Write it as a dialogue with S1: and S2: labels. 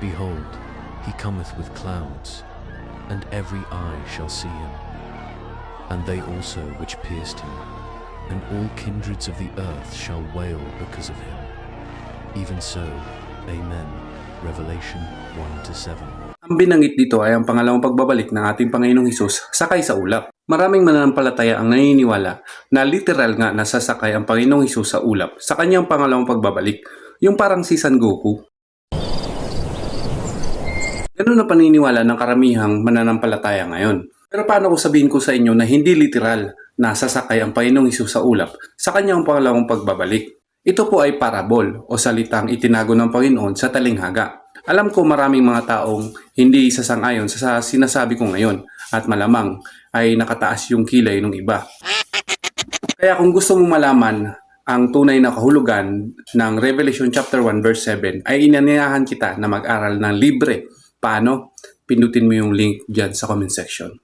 S1: Behold, he cometh with clouds, and every eye shall see him, and they also which pierced him, and all kindreds of the earth shall wail because of him. Even so, Amen. Revelation 1 to 7.
S2: Ang binanggit dito ay ang pangalawang pagbabalik ng ating Panginoong Hesus sakay sa ulap. Maraming mananampalataya ang naniniwala na literal nga nasasakay ang Panginoong Hesus sa ulap sa kanyang pangalawang pagbabalik, yung parang si San Goku. Ganun na paniniwala ng karamihang mananampalataya ngayon. Pero paano ko sabihin ko sa inyo na hindi literal na sasakay ang Panginoong Hesus sa ulap sa kanyang pangalawang pagbabalik? Ito po ay parabol o salitang itinago ng Panginoon sa talinghaga. Alam ko maraming mga taong hindi sasang-ayon sa sinasabi ko ngayon at malamang ay nakataas yung kilay ng iba. Kaya kung gusto mo malaman ang tunay na kahulugan ng Revelation chapter 1 verse 7 ay inanyayahan kita na mag-aral ng libre. Paano? Pindutin mo yung link dyan sa comment section.